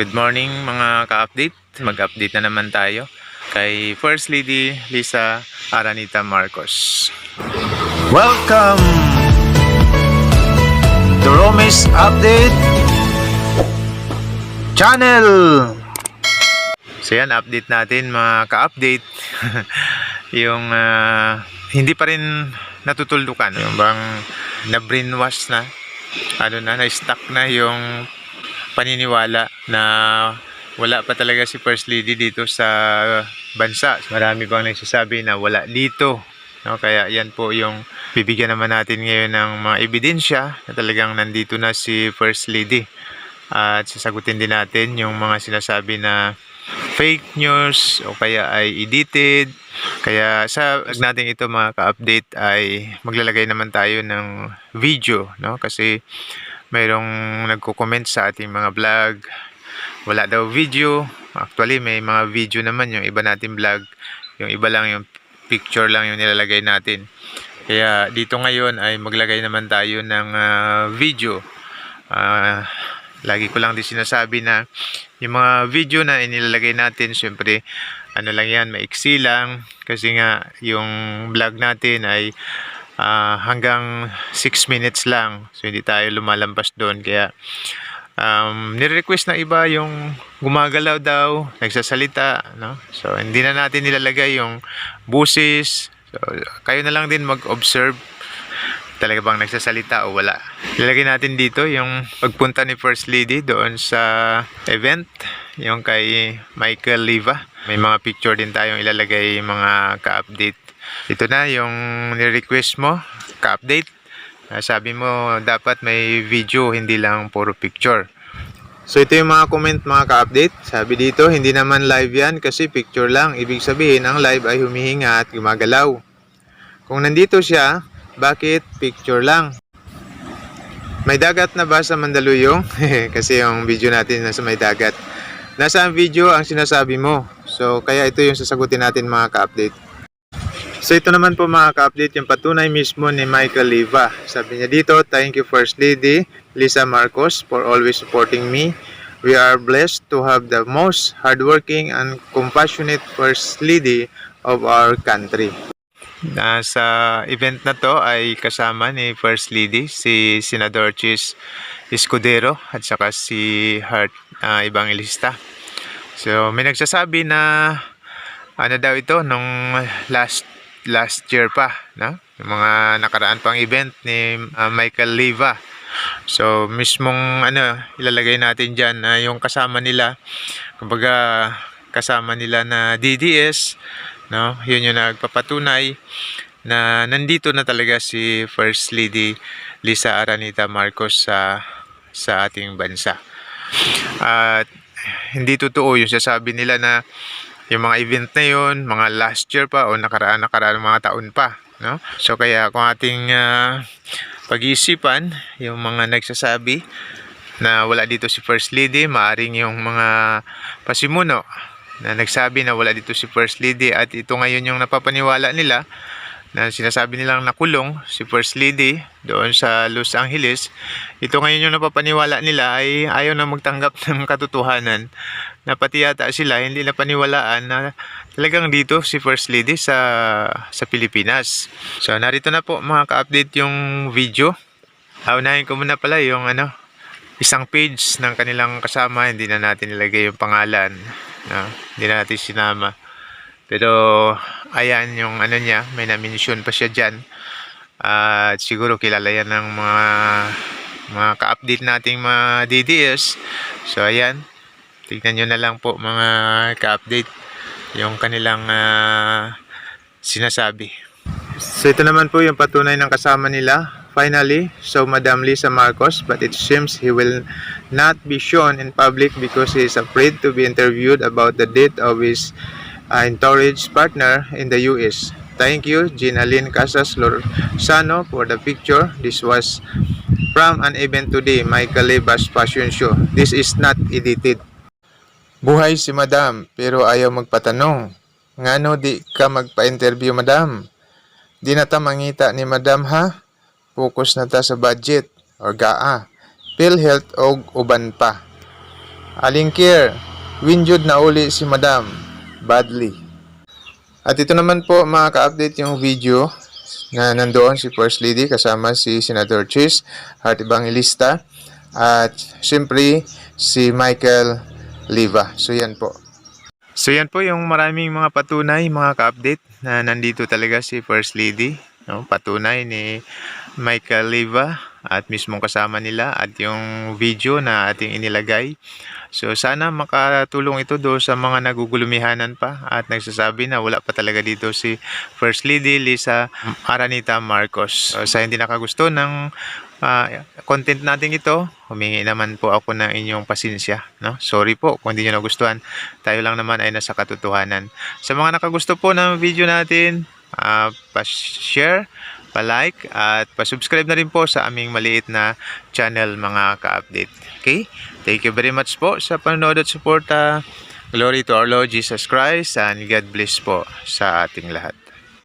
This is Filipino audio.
Good morning mga ka-update. Mag-update na naman tayo kay First Lady Lisa Aranita Marcos. Welcome to Romis Update Channel. So yan, update natin mga ka-update. yung ah, hindi pa rin natutuldukan. Yung bang na-brainwash na. Ano na, na-stuck na yung paniniwala na wala pa talaga si First Lady dito sa bansa. Marami pang nagsasabi na wala dito. No, kaya yan po yung bibigyan naman natin ngayon ng mga ebidensya na talagang nandito na si First Lady. At sasagutin din natin yung mga sinasabi na fake news o kaya ay edited. Kaya sa natin ito mga ka-update ay maglalagay naman tayo ng video. No? Kasi mayroong nagko-comment sa ating mga vlog. Wala daw video. Actually may mga video naman yung iba natin vlog. Yung iba lang yung picture lang yung nilalagay natin. Kaya dito ngayon ay maglagay naman tayo ng ah, video. Ah, lagi ko lang din sinasabi na yung mga video na inilalagay natin, syempre, ano lang yan, maiksi lang. Kasi nga, yung vlog natin ay ah, hanggang 6 minutes lang. So, hindi tayo lumalampas doon. Kaya, um, nire-request ng iba yung gumagalaw daw, nagsasalita, no? So, hindi na natin nilalagay yung busis. So, kayo na lang din mag-observe talaga bang nagsasalita o wala. Ilalagay natin dito yung pagpunta ni First Lady doon sa event, yung kay Michael Liva. May mga picture din tayong ilalagay mga ka-update. Ito na yung ni-request mo, ka-update. Ah, Sabi mo dapat may video, hindi lang puro picture. So ito yung mga comment mga ka-update. Sabi dito, hindi naman live yan kasi picture lang. Ibig sabihin, ang live ay humihinga at gumagalaw. Kung nandito siya, bakit picture lang? May dagat na ba sa Mandaluyong? kasi yung video natin nasa may dagat. Nasa ang video ang sinasabi mo. So kaya ito yung sasagutin natin mga ka-update. So ito naman po mga ka-update yung patunay mismo ni Michael Liva. Sabi niya dito, thank you First Lady Lisa Marcos for always supporting me. We are blessed to have the most hardworking and compassionate First Lady of our country. Nasa event na to ay kasama ni First Lady si Senador Chis Escudero at saka si Hart uh, Evangelista. So may nagsasabi na ano daw ito nung last last year pa, no? Yung mga nakaraan pang event ni uh, Michael Liva. So mismong ano ilalagay natin diyan na yung kasama nila kumbaga kasama nila na DDS no yun yung nagpapatunay na nandito na talaga si First Lady Lisa Aranita Marcos sa sa ating bansa at hindi totoo yung sasabi nila na yung mga event na yun, mga last year pa o nakaraan nakaraan mga taon pa, no? So kaya kung ating ah, pag-iisipan, yung mga nagsasabi na wala dito si First Lady, maaring yung mga pasimuno na nagsabi na wala dito si First Lady at ito ngayon yung napapaniwala nila na sinasabi nilang nakulong si First Lady doon sa Los Angeles. Ito ngayon yung napapaniwala nila ay ayaw na magtanggap ng katotohanan na pati yata sila hindi na paniwalaan na talagang dito si First Lady sa sa Pilipinas. So narito na po mga ka-update yung video. Aunahin ko muna pala yung ano isang page ng kanilang kasama, hindi na natin nilagay yung pangalan. No? Hindi na natin sinama. Pero ayan yung ano niya, may na-mention pa siya diyan. At siguro kilala yan ng mga mga ka-update nating mga DDS. So ayan, tignan nyo na lang po mga ka-update yung kanilang ah, sinasabi. So ito naman po yung patunay ng kasama nila. Finally, so Madam Lisa Marcos, but it seems he will not be shown in public because he is afraid to be interviewed about the death of his uh, entourage partner in the US. Thank you, Gina Lynn Casas Lorzano, for the picture. This was from an event today, Michael Lebas Fashion Show. This is not edited. Buhay si Madam, pero ayaw magpatanong. Ngano di ka magpa-interview, Madam? Di na ta mangita ni Madam ha? Focus na ta sa budget or GAA, PhilHealth o uban pa. Alingkir, winjud na uli si Madam. Badly. At ito naman po mga ka-update yung video na nandoon si First Lady kasama si Senator Chis, Heart Evangelista, at siyempre si Michael Liva. So yan po. So yan po yung maraming mga patunay, mga ka-update na nandito talaga si First Lady. No? Patunay ni Michael Liva at mismong kasama nila at yung video na ating inilagay. So sana makatulong ito do sa mga nagugulumihanan pa at nagsasabi na wala pa talaga dito si First Lady Lisa Aranita Marcos. So, sa hindi nakagusto ng ah, content natin ito, humingi naman po ako ng inyong pasensya. No? Sorry po kung hindi nyo nagustuhan. Tayo lang naman ay nasa katotohanan. Sa mga nakagusto po ng video natin, ah, pa-share, pa-like, at pa-subscribe na rin po sa aming maliit na channel mga ka-update. Okay? Thank you very much po sa panonood at suporta. Glory to our Lord Jesus Christ and God bless po sa ating lahat.